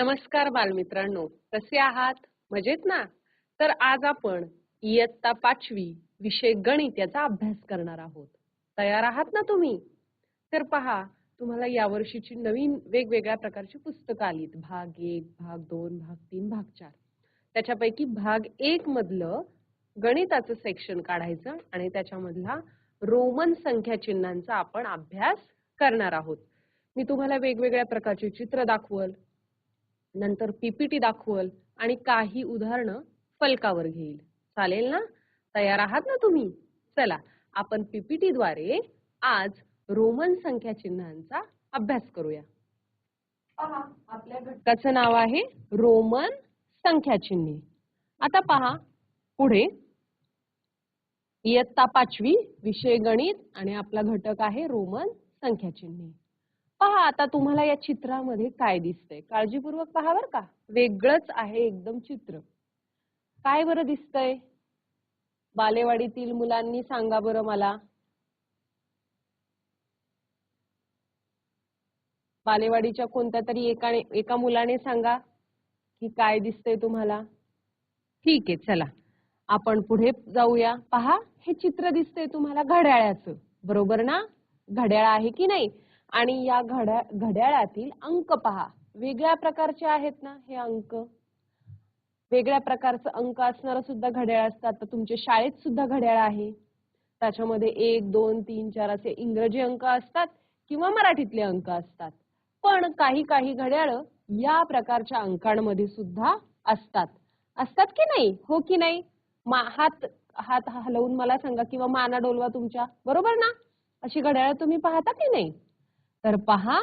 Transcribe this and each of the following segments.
नमस्कार बालमित्रांनो. कसे आहात? मजेत ना? तर आज आपण इयत्ता पाचवी विषय गणित याचा अभ्यास करणार आहोत. तयार आहात ना तुम्ही? तर पहा तुम्हाला यावर्षीची नवीन वेगवेगळ्या प्रकारची पुस्तकं आलीत. भाग एक भाग दोन भाग तीन भाग चार. त्याच्यापैकी भाग एक मधलं गणिताचं सेक्शन काढायचं आणि त्याच्यामधला रोमन संख्या चिन्हांचा आपण अभ्यास करणार आहोत. मी तुम्हाला वेगवेगळ्या प्रकारची चित्र दाखवल. नंतर पीपीटी दाखवल आणि काही उदाहरणं फलकावर घेईल. चालेल ना? तयार आहात ना तुम्ही? चला आपण पीपीटी द्वारे आज रोमन संख्या चिन्हांचा अभ्यास करूया. आपल्या घटकाचं नाव आहे रोमन संख्या चिन्हे. आता पहा पुढे. इयत्ता पाचवी विषय गणित आणि आपला घटक आहे रोमन संख्या चिन्हे. पहा आता तुम्हाला या चित्रामध्ये काय दिसतंय? काळजीपूर्वक पहा बर का. वेगळंच आहे एकदम चित्र. काय बरं दिसतंय? बालेवाडीतील मुलांनी सांगा बरं मला. बालेवाडीच्या कोणत्या तरी एका एका मुलाने सांगा की काय दिसतंय तुम्हाला? ठीक आहे चला. आपण पुढे जाऊया. पहा हे चित्र दिसतंय तुम्हाला घड्याळाचं. बरोबर ना? घड्याळ आहे की नाही? आणि या घड्या घड्याळातील अंक पहा. वेगळ्या प्रकारचे आहेत ना हे अंक? वेगळ्या प्रकारचं अंक असणारं सुद्धा घड्याळ असतात. तर तुमच्या शाळेत सुद्धा घड्याळ आहे. त्याच्यामध्ये एक दोन तीन चार असे इंग्रजी अंक असतात किंवा मराठीतले अंक असतात. पण काही काही घड्याळ या प्रकारच्या अंकांमध्ये सुद्धा असतात. असतात की नाही? हो की नाही? हात हात हलवून मला सांगा किंवा माना डोलवा तुमच्या. बरोबर ना? अशी घड्याळ तुम्ही पाहता की नाही? तर पहा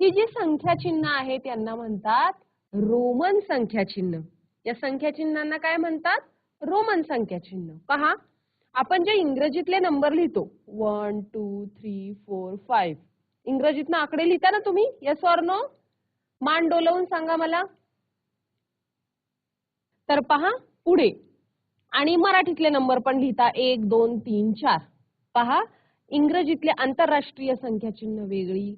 ही जी संख्या चिन्ह आहेत त्यांना म्हणतात रोमन संख्या चिन्ह या संख्या चिन्हांना काय म्हणतात? रोमन संख्या चिन्ह पहा आपण जे इंग्रजीतले नंबर लिहितो one two three four five. इंग्रजीतनं आकडे लिहिता ना तुम्ही? यस ऑर नो मान डोलवून सांगा मला. तर पहा पुढे. आणि मराठीतले नंबर पण लिहिता एक दोन तीन चार. पहा इंग्रजीतले आंतरराष्ट्रीय संख्या चिन्ह वेगळी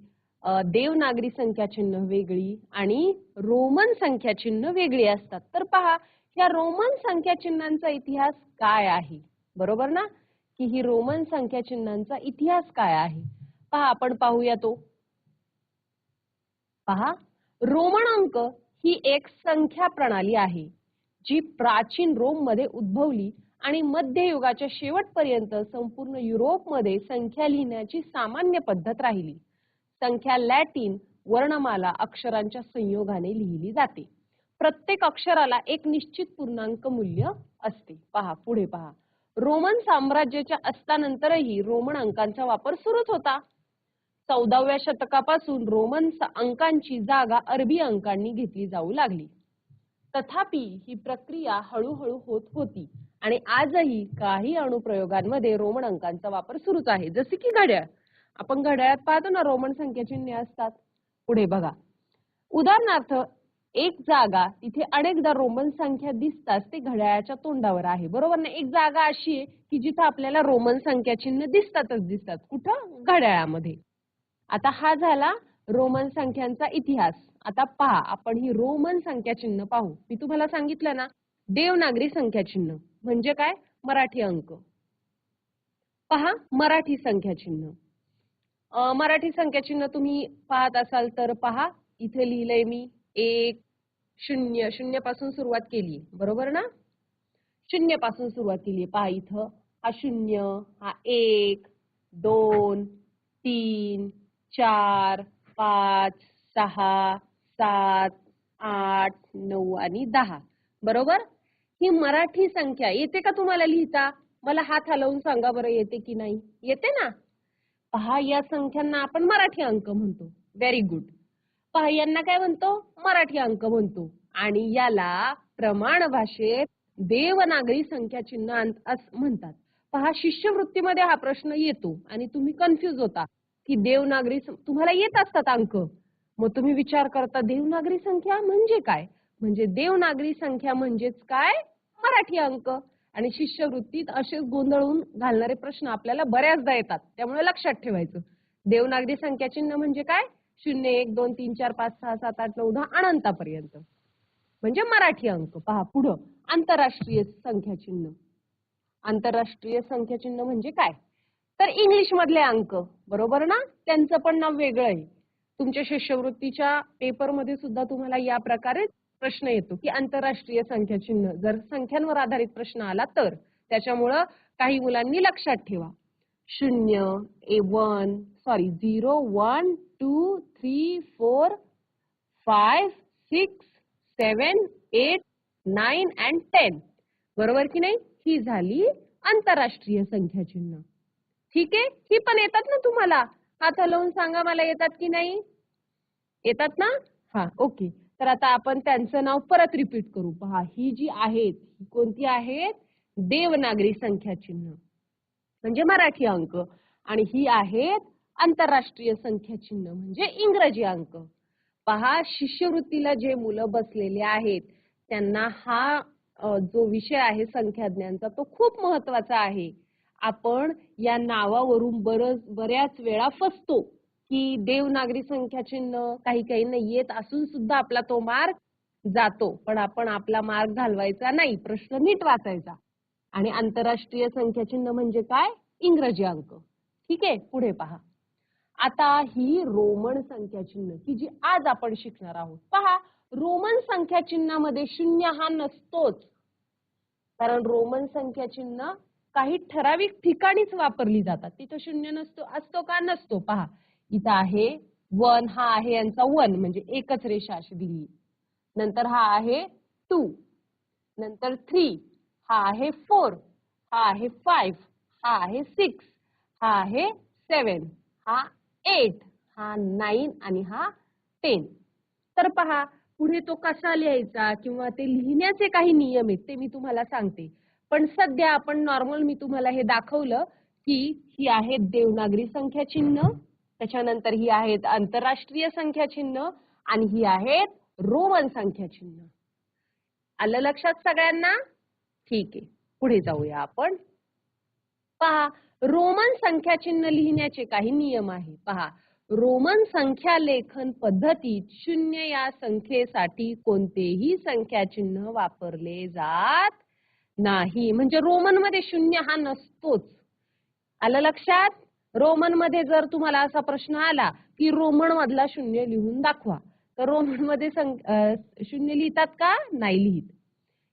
देवनागरी संख्या चिन्ह वेगळी आणि रोमन संख्या चिन्ह वेगळी असतात. तर पहा या रोमन संख्या चिन्हांचा इतिहास काय आहे? बरोबर ना? की ही रोमन संख्या चिन्हांचा इतिहास काय आहे? पहा आपण पाहूया तो. पहा रोमन अंक ही एक संख्या प्रणाली आहे जी प्राचीन रोममध्ये उद्भवली आणि मध्ययुगाच्या शेवटपर्यंत संपूर्ण युरोपमध्ये संख्या लिहिण्याची सामान्य पद्धत राहिली. संख्या लॅटिन वर्णमाला अक्षरांच्या संयोगाने लिहिली जाते. प्रत्येक अक्षराला एक निश्चित पूर्णांक मूल्य असते. पहा पुढे पहा. रोमन साम्राज्याच्या असतानंतरही रोमन अंकांचा वापर सुरूच होता. चौदाव्या शतकापासून रोमन अंकांची जागा अरबी अंकांनी घेतली जाऊ लागली. तथापि ही प्रक्रिया हळूहळू होत होती. आणि आजही काही अनुप्रयोगांमध्ये रोमन अंकांचा वापर सुरूच आहे. जसे की घड्याळ. आपण घड्याळात पाहतो ना रोमन संख्या चिन्हे असतात. पुढे बघा. उदाहरणार्थ एक जागा तिथे अनेकदा रोमन संख्या दिसतात ते घड्याळाच्या तोंडावर आहे. बरोबर ना? एक जागा अशी आहे की जिथं आपल्याला रोमन संख्या चिन्ह दिसतातच दिसतात. कुठं? घड्याळामध्ये. आता हा झाला रोमन संख्यांचा इतिहास. आता पहा आपण ही रोमन संख्या चिन्ह पाहू. मी तुम्हाला सांगितलं ना देवनागरी संख्या चिन्ह. म्हणजे काय? मराठी अंक. पहा मराठी संख्या चिन्ह मराठी संख्या चिन्ह तुम्ही पाहत असाल तर पहा इथे लिहिलंय मी एक शून्य. शून्यपासून सुरुवात केली. बरोबर ना? शून्यपासून सुरुवात केली. पहा इथं. हा शून्य हा एक दोन तीन चार पाच सहा सात आठ नऊ आणि दहा. बरोबर? ही मराठी संख्या येते का तुम्हाला लिहिता? मला हात हलवून सांगा बरं येते की नाही? येते ना? पहा या संख्यांना आपण मराठी अंक म्हणतो. व्हेरी गुड पहा यांना काय म्हणतो? मराठी अंक म्हणतो. आणि याला प्रमाण भाषेत देवनागरी संख्या चिन्ह म्हणतात. पहा शिष्यवृत्तीमध्ये हा प्रश्न येतो आणि तुम्ही कन्फ्युज होता की देवनागरी तुम्हाला येत असतात अंक. मग तुम्ही विचार करता देवनागरी संख्या म्हणजे काय? म्हणजे देवनागरी संख्या म्हणजेच काय? मराठी अंक. आणि शिष्यवृत्तीत असेच गोंधळून घालणारे प्रश्न आपल्याला बऱ्याचदा येतात. त्यामुळे लक्षात ठेवायचं. देवनागरी संख्या चिन्ह म्हणजे काय? शून्य एक दोन तीन चार पाच सहा सात आठ नऊ दहा अनंतापर्यंत. म्हणजे मराठी अंक. पहा पुढं. आंतरराष्ट्रीय संख्या चिन्ह. आंतरराष्ट्रीय संख्या चिन्ह म्हणजे काय? तर इंग्लिश मधले अंक. बरोबर ना? त्यांचं पण नाव वेगळं आहे. तुमच्या शिष्यवृत्तीच्या पेपरमध्ये सुद्धा तुम्हाला या प्रकारे प्रश्न येतो की आंतरराष्ट्रीय संख्या चिन्ह. जर संख्यांवर आधारित प्रश्न आला तर त्याच्यामुळं काही मुलांनी लक्षात ठेवा. शून्य ए one sorry zero one two three four five six seven eight nine and ten बरोबर की नाही? ही झाली आंतरराष्ट्रीय संख्या चिन्ह. ठीक आहे? ही पण येतात ना तुम्हाला. हात हलवून सांगा मला येतात की नाही? येतात ना? हा ओके तर आता आपण त्यांचं नाव परत रिपीट करू. पहा ही जी आहेत ही कोणती आहेत? देवनागरी संख्या चिन्ह म्हणजे मराठी अंक. आणि ही आहेत आंतरराष्ट्रीय संख्या चिन्ह म्हणजे इंग्रजी अंक. पहा शिष्यवृत्तीला जे मुलं बसलेले आहेत त्यांना हा जो विषय आहे संख्याज्ञांचा तो खूप महत्त्वाचा आहे. आपण या नावावरून बरच बऱ्याच वेळा फसतो. की देवनागरी संख्या चिन्ह काही काही येत असून सुद्धा आपला तो मार्क जातो. पण आपण आपला मार्क घालवायचा नाही. प्रश्न नीट वाचायचा. आणि आंतरराष्ट्रीय संख्या चिन्ह म्हणजे काय? इंग्रजी अंक. ठीक आहे? पुढे पहा. आता ही रोमन संख्या चिन्ह की जी आज आपण शिकणार आहोत. पहा रोमन संख्या चिन्हामध्ये शून्य हा नसतोच. कारण रोमन संख्या चिन्ह काही ठराविक ठिकाणीच वापरली जातात. तिथं शून्य नसतो असतो का? नसतो. पहा. इथं आहे. वन हा आहे यांचा वन म्हणजे एकच रेषा अशी दिली. नंतर हा आहे टू. नंतर थ्री. हा आहे फोर. हा आहे फाईव्ह. हा आहे सिक्स. हा आहे सेवन हा एट. हा नाईन आणि हा टेन. तर पहा पुढे तो कसा लिहायचा किंवा ते लिहिण्याचे काही नियम आहेत ते मी तुम्हाला सांगते. पण सध्या आपण नॉर्मल मी तुम्हाला हे दाखवलं की ही आहे देवनागरी संख्या चिन्ह त्याच्यानंतर ही आहेत आंतरराष्ट्रीय संख्या चिन्ह आणि ही आहेत रोमन संख्या चिन्ह. आलं लक्षात सगळ्यांना? ठीक आहे. पुढे जाऊया आपण. पहा रोमन संख्या चिन्ह लिहिण्याचे काही नियम आहे. पहा रोमन संख्या लेखन पद्धतीत शून्य या संख्येसाठी कोणतेही संख्या चिन्ह वापरले जात नाही. म्हणजे रोमनमध्ये शून्य हा नसतोच. आलं लक्षात? रोमनमध्ये जर तुम्हाला असा प्रश्न आला की रोमन मधला शून्य लिहून दाखवा तर रोमनमध्ये शून्य लिहितात का? नाही लिहित.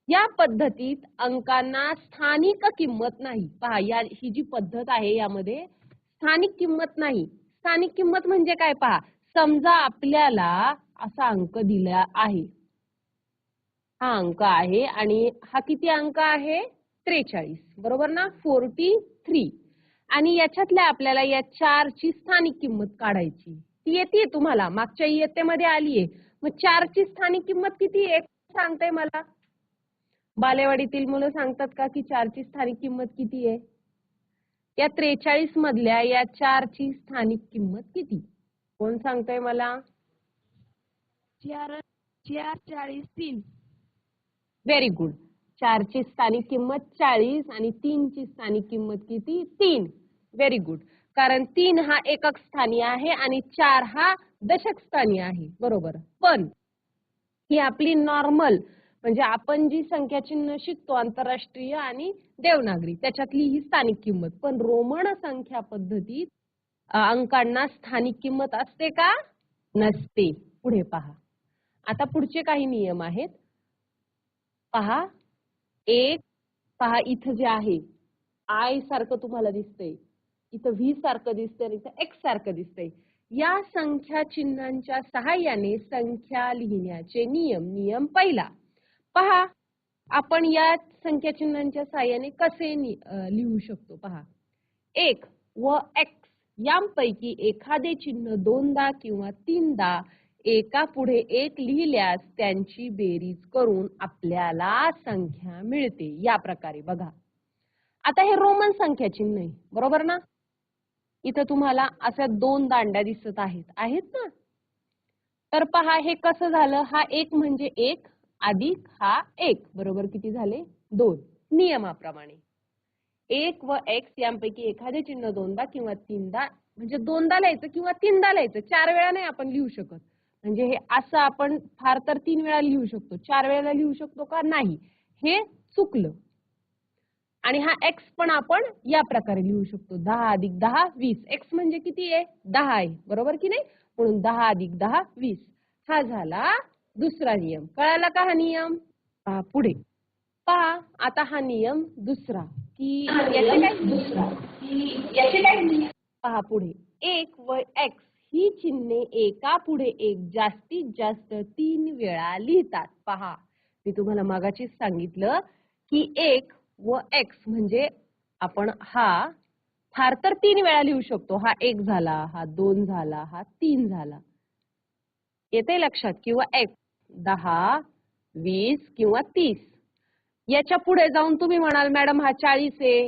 या पद्धतीत अंकांना स्थानिक किंमत नाही. पहा या ही जी पद्धत आहे यामध्ये स्थानिक किंमत नाही. स्थानिक किंमत म्हणजे काय? पहा समजा आपल्याला असा अंक दिला आहे. हा अंक आहे आणि हा किती अंक आहे? त्रेचाळीस. बरोबर ना? Forty three. आणि याच्यातल्या आपल्याला या चारची स्थानिक किंमत काढायची. ती येते तुम्हाला. मागच्या इयत्तेमध्ये आलीये. मग चारची स्थानिक किंमत किती आहे? सांगताय मला. बालेवाडीतील मुलं सांगतात का की चारची स्थानिक किंमत किती आहे? या त्रेचाळीस मधल्या या चारची स्थानिक किंमत किती? कोण सांगतंय मला? चार चार चाळीस तीन. व्हेरी गुड चारची स्थानिक किंमत चाळीस आणि तीनची स्थानिक किंमत किती? तीन. व्हेरी गुड कारण तीन हा एकक स्थानी आहे आणि चार हा दशक स्थानी आहे. बरोबर. पण ही आपली नॉर्मल म्हणजे आपण जी संख्या चिन्ह शिकतो आंतरराष्ट्रीय आणि देवनागरी त्याच्यातली ही स्थानिक किंमत. पण रोमन संख्या पद्धतीत अंकांना स्थानिक किंमत असते का? नसते. पुढे पहा. आता पुढचे काही नियम आहेत. पहा. एक पहा इथं जे आहे. आय सारखं तुम्हाला दिसतंय. इथं व्ही सारखं दिसतंय आणि इथं एक्स सारखं दिसतंय. या संख्या चिन्हांच्या सहाय्याने संख्या लिहिण्याचे नियम नियम पहिला. पहा आपण या संख्या चिन्हांच्या सहाय्याने कसे लिहू शकतो पहा. एक व एक्स यांपैकी एखादे चिन्ह दोनदा किंवा तीनदा एका पुढे एक लिहिल्यास त्यांची बेरीज करून आपल्याला संख्या मिळते. या प्रकारे बघा. आता हे रोमन संख्या चिन्ह आहे. बरोबर ना? इथं तुम्हाला अशा दोन दांड्या दिसत आहेत. आहेत ना? तर पहा हे कसं झालं? हा एक म्हणजे एक अधिक हा एक. बरोबर किती झाले? दोन. नियमाप्रमाणे. एक व एक्स यांपैकी एखादे चिन्ह दोनदा किंवा तीनदा म्हणजे दोनदा लिहायचं किंवा तीनदा लिहायचं. चार वेळा नाही आपण लिहू शकत. म्हणजे हे असं आपण फार तर तीन वेळा लिहू शकतो. चार वेळेला लिहू शकतो का? नाही. हे चुकलं. आणि हा एक्स पण आपण या प्रकारे लिहू शकतो. दहा अधिक दहा वीस. एक्स म्हणजे किती आहे? दहा आहे. बरोबर की नाही? म्हणून दहा अधिक दहा वीस. हा झाला दुसरा नियम. कळाला का हा नियम? पहा पुढे. पहा आता हा नियम दुसरा. की याचे काय? दुसरा. याचे काय पहा पुढे. एक व एक्स ही चिन्हे एका पुढे एक जास्तीत जास्त तीन वेळा लिहितात. पहा. मी तुम्हाला मागाशीच सांगितलं की एक व एक्स म्हणजे आपण हा फार तर तीन वेळा लिहू शकतो. हा एक झाला हा दोन झाला हा तीन झाला. येते लक्षात? किंवा एक्स दहा वीस किंवा तीस. याच्यापुढे जाऊन तुम्ही म्हणाल मॅडम हा चाळीस आहे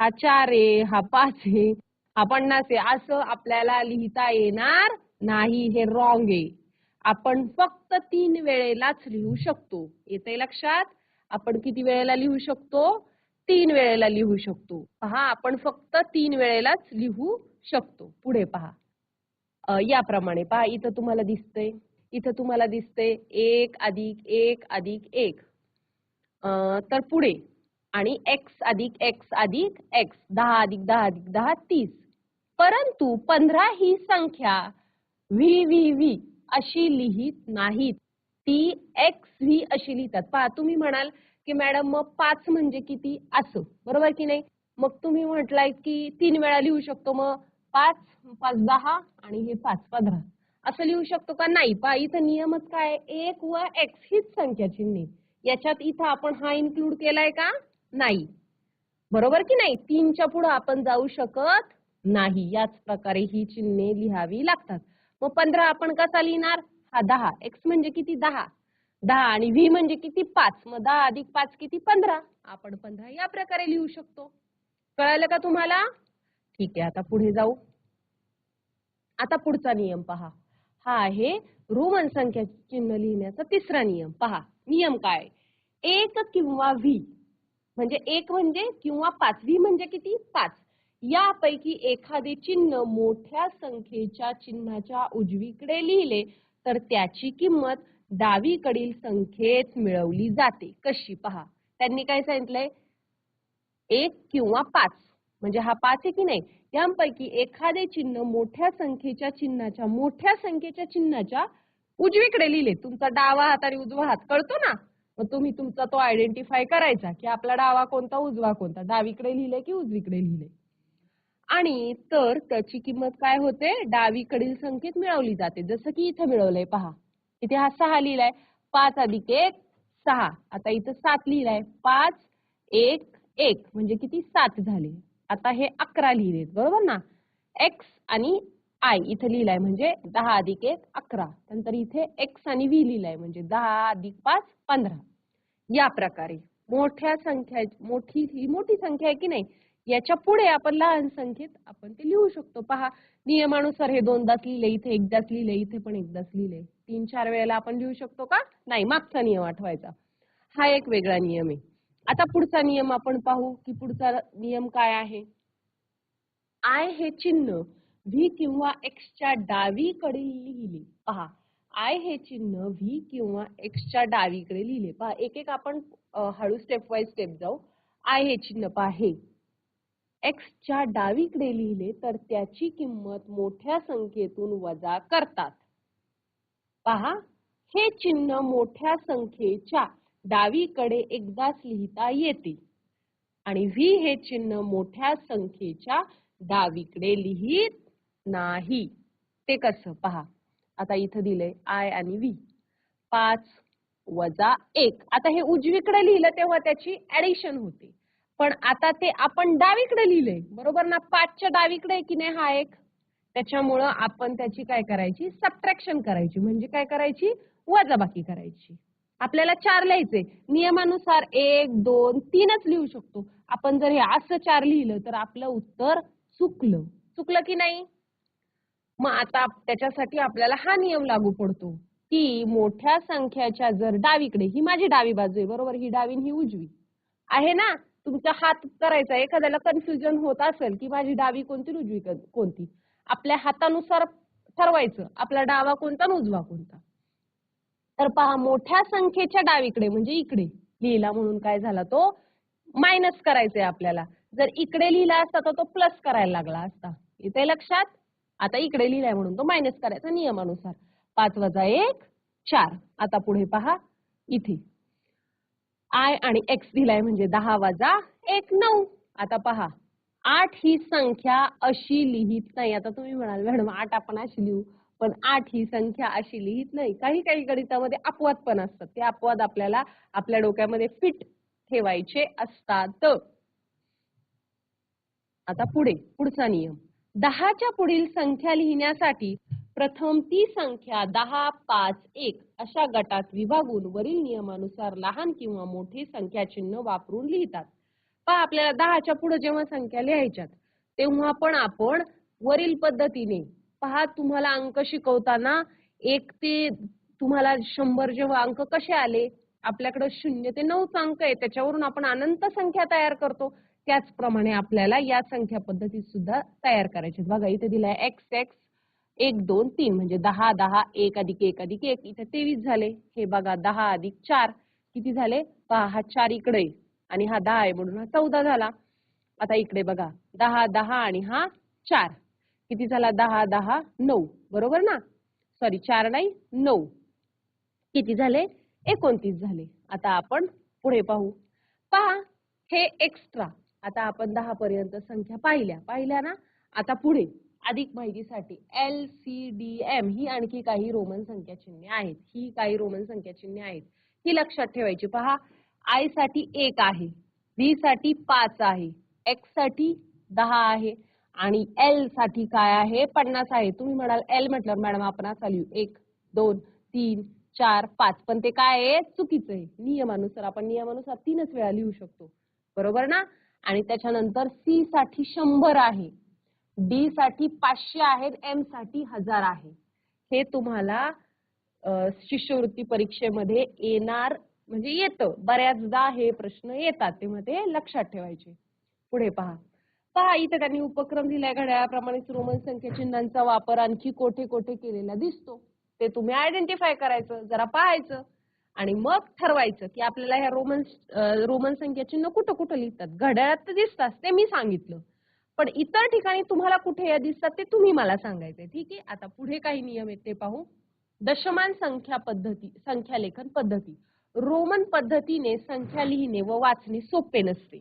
हा चार आहे हा पाच आहे हा पन्नास आहे. असं आपल्याला लिहिता येणार नाही हे रॉंग आहे. आपण फक्त तीन वेळेलाच लिहू शकतो. येते लक्षात? आपण किती वेळेला लिहू शकतो? तीन वेळेला लिहू शकतो. पहा आपण फक्त तीन वेळेलाच लिहू शकतो. पुढे पहा. याप्रमाणे पहा इथं तुम्हाला दिसतंय. इथं तुम्हाला दिसतंय एक अधिक एक अधिक एक. तर पुढे. आणि एक्स अधिक एक्स अधिक एक्स दहा अधिक दहा अधिक दहा तीस. परंतु पंधरा ही संख्या व्ही व्ही व्ही अशी लिहित नाहीत. ती एक्स व्ही अशी लिहितात. पहा तुम्ही म्हणाल की मॅडम मग पाच म्हणजे किती असं. बरोबर की नाही? मग तुम्ही म्हटलाय की तीन वेळा लिहू शकतो. मग पाच पाच दहा आणि हे पाच पंधरा. असं लिहू शकतो का? नाही. पहा इथं नियमच काय? एक व एक्स हीच संख्या चिन्हे याच्यात इथं आपण हा इन्क्लूड केलाय का? नाही. बरोबर की नाही? तीनच्या पुढे आपण जाऊ शकत नाही. याच प्रकारे ही चिन्हे लिहावी लागतात. मग पंधरा आपण कसा लिहिणार? हा दहा. एक्स म्हणजे किती? दहा. दहा आणि व्ही म्हणजे किती? पाच. मग दहा अधिक पाच किती? पंधरा. आपण पंधरा या प्रकारे लिहू शकतो. कळालं का तुम्हाला? ठीक आहे आता पुढे जाऊ. आता पुढचा नियम पहा. हा आहे रोमन संख्या चिन्ह लिहिण्याचा तिसरा नियम. पहा नियम काय? एक किंवा व्ही म्हणजे एक म्हणजे किंवा पाच. व्ही म्हणजे किती? पाच. यापैकी एखादे चिन्ह मोठ्या संख्येच्या चिन्हाच्या उजवीकडे लिहिले तर त्याची किंमत डावीकडील संख्येत मिळवली जाते. कशी? पहा. त्यांनी काय सांगितलंय? एक किंवा पाच. म्हणजे हा पाच आहे की नाही? यांपैकी एखादे चिन्ह मोठ्या संख्येच्या चिन्हाच्या मोठ्या संख्येच्या चिन्हाच्या उजवीकडे लिहिले. तुमचा डावा हात आणि उजवा हात. कळतो ना? मग तुम्ही तुमचा तो आयडेंटिफाय करायचा की आपला डावा कोणता उजवा कोणता? डावीकडे लिहिले की उजवीकडे लिहिले? आणि तर त्याची किंमत काय होते? डावीकडील संख्येत मिळवली जाते. जसं की इथं मिळवलंय पहा. इथे हा सहा लिहिलाय. पाच अधिक एक सहा. आता इथं सात लिहिलाय. पाच एक एक. म्हणजे किती? सात झाले. आता हे अकरा लिहिलेत. बरोबर ना? एक्स आणि आय इथं लिहिलाय म्हणजे दहा अधिक एक अकरा. नंतर इथे एक्स आणि व्ही लिहिलाय म्हणजे दहा अधिक पाच पंधरा. या प्रकारे. मोठ्या संख्या मोठी ही मोठी संख्या आहे की नाही? याच्यापुढे आपण लहान संख्येत आपण ते लिहू शकतो. पहा नियमानुसार हे दोनदाच लिहिले इथे एकदाच लिहिले इथे पण एकदाच लिहिले. तीन चार वेळेला आपण लिहू शकतो का? नाही मागचा नियम आठवायचा. हा एक वेगळा नियम आहे. आता पुढचा नियम आपण पाहू की पुढचा नियम काय आहे? आय हे चिन्ह व्ही किंवा एक्सच्या डावीकडे लिहिले. पहा आय हे चिन्ह व्ही किंवा एक्सच्या डावीकडे लिहिले. पहा एक एक आपण हळू स्टेप वाईज स्टेप जाऊ. आय हे चिन्ह पहा हे. एक्सच्या डावीकडे लिहिले तर त्याची किंमत मोठ्या संख्येतून वजा करतात. पहा हे चिन्ह मोठ्या संख्येच्या डावीकडे एकदाच लिहिता येते आणि व्ही हे चिन्ह मोठ्या संख्येच्या डावीकडे लिहित नाही. ते कसं? पहा आता इथं दिलंय आय आणि व्ही पाच वजा एक. आता हे उजवीकडे लिहिलं तेव्हा त्याची ऍडिशन होते. पण आता ते आपण डावीकडे लिहिलंय. बरोबर ना? पाचच्या डावीकडे आहे की नाही? हा एक. त्याच्यामुळं आपण त्याची काय करायची? सबट्रॅक्शन करायची. म्हणजे काय करायची? वजाबाकी करायची. आपल्याला चार लिहायचे नियमानुसार एक दोन तीनच लिहू शकतो. आपण जर हे असं चार लिहिलं तर आपलं उत्तर चुकलं. चुकलं की नाही? मग आता त्याच्यासाठी आपल्याला हा नियम लागू पडतो की मोठ्या संख्याच्या जर डावीकडे ही माझी डावी बाजू आहे बरोबर? ही डावी ही उजवी. आहे ना? तुमचा हात करायचा एखाद्याला कन्फ्युजन होत असेल की माझी डावी कोणती उजवी कोणती? आपल्या हातानुसार ठरवायचं आपला डावा कोणता आणि उजवा कोणता? तर पहा मोठ्या संख्येच्या डावीकडे म्हणजे इकडे लिहिला म्हणून काय झाला तो? मायनस करायचंय आपल्याला. जर इकडे लिहिला असता तर तो प्लस करायला लागला असता. इथे लक्षात? आता इकडे लिहिलाय म्हणून तो मायनस करायचा नियमानुसार. पाच वजा एक चार. आता पुढे पहा. इथे. आय आणि एक्स दिलाय म्हणजे दहा वजा एक नऊ. आता पहा आठ ही संख्या अशी लिहित नाही. आता तुम्ही म्हणाल मॅडम आठ आपण अशी लिहू. पण आठ ही संख्या अशी लिहित नाही. काही काही गणितामध्ये अपवाद पण असतात. ते अपवाद आपल्याला आपल्या डोक्यामध्ये फिट ठेवायचे असतात. आता पुढे पुढचा नियम. दहाच्या पुढील संख्या लिहिण्यासाठी प्रथम ती संख्या दहा पाच एक अशा गटात विभागून वरील नियमानुसार लहान किंवा मोठे संख्या चिन्ह वापरून लिहितात. पहा आपल्याला दहाच्या पुढे जेव्हा संख्या लिहायच्यात तेव्हा पण आपण वरील पद्धतीने पहा तुम्हाला अंक शिकवताना एक ते तुम्हाला शंभर जेव्हा अंक कसे आले आपल्याकडे शून्य ते नऊच अंक आहे त्याच्यावरून आपण अनंत संख्या तयार करतो. त्याचप्रमाणे आपल्याला या संख्या पद्धतीत सुद्धा तयार करायची बघा इथे दिलाय एक्स एक्स एक दोन तीन म्हणजे दहा दहा एक अधिक एक अधिक एक. इथे तेवीस झाले. हे बघा दहा अधिक चार. किती झाले? पहा हा चार इकडे आणि हा दहा आहे म्हणून हा चौदा झाला. आता इकडे बघा. दहा दहा आणि हा चार. किती झाला? दहा दहा नऊ. बरोबर ना? सॉरी चार नाही नऊ. किती झाले? एकोणतीस झाले. आता आपण पुढे पाहू. पहा हे एक्स्ट्रा आता आपण दहा पर्यंत संख्या पाहिल्या. पाहिल्या ना? आता पुढे. अधिक माहितीसाठी एल सी डी एम ही आणखी काही रोमन संख्या चिन्हे आहेत. ही काही रोमन संख्या चिन्हे आहेत. ही लक्षात ठेवायची. पहा आयसाठी एक आहे व्ही साठी पाच आहे एक्ससाठी दहा आहे आणि एलसाठी काय आहे? पन्नास आहे. तुम्ही म्हणाल एल म्हटलं मॅडम आपण चालू लिहू एक दोन तीन चार पाच. पण ते काय आहे? चुकीचं आहे. नियमानुसार आपण नियमानुसार तीनच वेळा लिहू शकतो. बरोबर ना? आणि त्याच्यानंतर सी साठी शंभर आहे. डी साठी पाचशे आहेत एमसाठी हजार आहे. हे तुम्हाला शिष्यवृत्ती परीक्षेमध्ये येणार म्हणजे येतं. बऱ्याचदा हे प्रश्न येतात तेव्हा ते लक्षात ठेवायचे. पुढे पहा. पहा इथे त्यांनी उपक्रम दिलाय घड्याळाप्रमाणे रोमन संख्या चिन्हांचा वापर आणखी कोठे कोठे केलेला दिसतो. ते तुम्ही आयडेंटिफाय करायचं जरा पाहायचं आणि मग ठरवायचं की आपल्याला ह्या रोमन रोमन संख्या चिन्ह कुठं कुठं लिहितात. घड्याळात तर दिसतात ते मी सांगितलं. पण इतर ठिकाणी तुम्हाला कुठे या दिसतात ते तुम्ही मला सांगायचंय. ठीक आहे? आता पुढे काही नियम आहेत ते पाहू. दशमान संख्या पद्धती संख्या लेखन पद्धती. रोमन पद्धतीने संख्या लिहिणे व वाचणे सोपे नसते.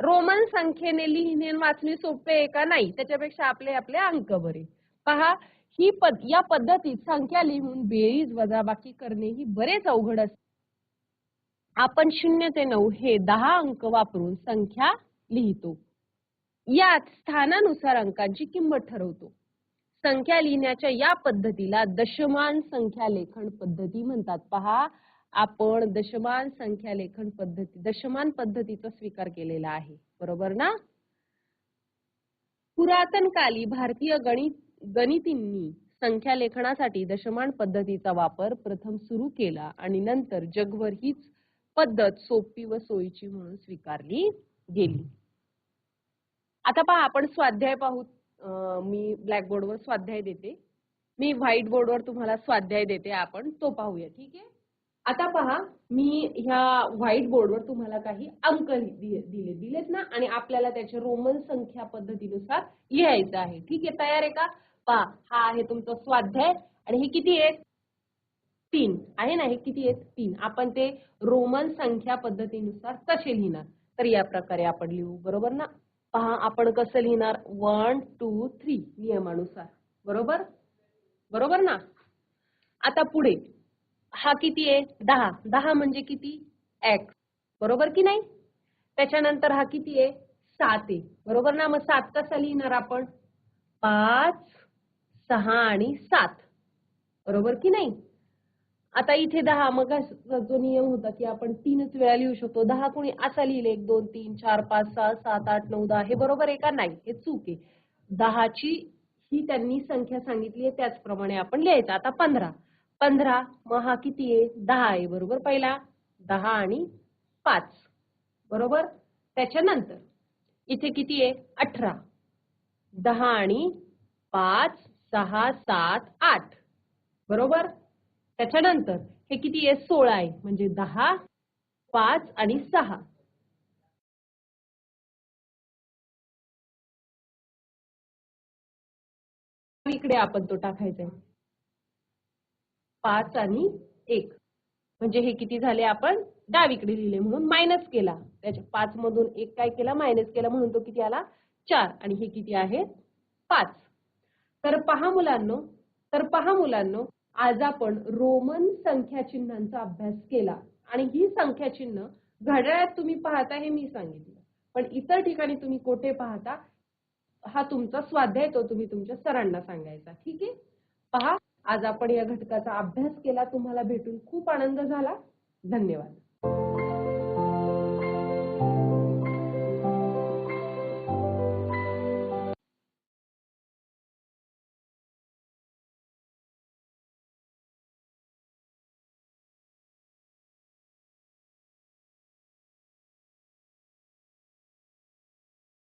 रोमन संख्येने लिहिणे वाचणे सोपे आहे का नाही? त्याच्यापेक्षा आपले आपले अंक बरे. पहा ही पद या पद्धतीत संख्या लिहून बेरीज वजाबाकी करणे ही बरेच अवघड असते. आपण शून्य ते नऊ हे दहा अंक वापरून संख्या लिहितो. यात स्थानानुसार अंकांची किंमत ठरवतो. संख्या लिहिण्याच्या या पद्धतीला दशमान संख्या लेखन पद्धती म्हणतात. पहा आपण दशमान संख्या लेखन पद्धती दशमान पद्धतीचा स्वीकार केलेला आहे. बरोबर ना? पुरातन काली भारतीय गणित गणितींनी संख्या लेखनासाठी दशमान पद्धतीचा वापर प्रथम सुरू केला आणि नंतर जगभर हीच पद्धत सोपी व सोयीची म्हणून स्वीकारली गेली. आता पहा आपण स्वाध्याय पाहू अं, मी ब्लॅकबोर्डवर स्वाध्याय देते. मी व्हाईट बोर्डवर तुम्हाला स्वाध्याय देते. आपण तो पाहूया ठीक आहे? आता पहा मी ह्या व्हाईट बोर्डवर तुम्हाला काही अंक दिले दिलेत ना? आणि आपल्याला त्याचे रोमन संख्या पद्धतीनुसार लिहायचं आहे. ठीक आहे? तयार आहे का? पहा हा आहे तुमचा स्वाध्याय. आणि हे किती आहेत? तीन. आहे ना? हे किती आहेत? तीन. आपण ते रोमन संख्या पद्धतीनुसार कसे लिहिणार? तर या प्रकारे आपण लिहू. बरोबर ना? पहा आपण कसं लिहिणार? वन टू थ्री नियमानुसार. बरोबर? बरोबर ना? आता पुढे. हा किती आहे? दहा. दहा म्हणजे किती? एक्स बरोबर की नाही? त्याच्यानंतर हा किती आहे? सात आहे. बरोबर ना? मग सात कसा लिहिणार आपण? पाच सहा आणि सात. बरोबर की नाही? आता इथे दहा मग जो नियम होता की आपण तीनच वेळा लिहू शकतो. दहा कोणी असा लिहिले एक दोन तीन चार पाच सहा सात आठ नऊ दहा हे बरोबर आहे का? नाही. हे चूक आहे. दहाची ही त्यांनी संख्या सांगितली आहे त्याचप्रमाणे आपण लिहायचं. आता पंधरा. पंधरा मग हा किती आहे? दहा आहे. बरोबर? पहिला दहा आणि पाच. बरोबर? त्याच्यानंतर इथे किती आहे? अठरा. दहा आणि पाच सहा सात आठ. बरोबर? त्याच्यानंतर हे किती? आहे सोळा आहे. म्हणजे दहा पाच आणि सहा. इकडे आपण तो टाकायचा आहे. पाच आणि एक. म्हणजे हे किती झाले आपण? डावीकडे लिहिले म्हणून मायनस केला. त्याच्या पाच मधून एक काय केला? मायनस केला म्हणून तो किती आला? चार. आणि हे किती आहे? पाच. तर पहा मुलांनो तर पहा मुलांनो आज आपण रोमन संख्या चिन्हांचा अभ्यास केला. आणि ही संख्या चिन्ह घड्याळात तुम्ही पाहता हे मी सांगितलं. पण इतर ठिकाणी तुम्ही कोठे पाहता हा तुमचा स्वाध्याय तो तुम्ही तुमच्या सरांना सांगायचा. ठीक आहे? पहा आज आपण या घटकाचा अभ्यास केला. तुम्हाला भेटून खूप आनंद झाला. धन्यवाद.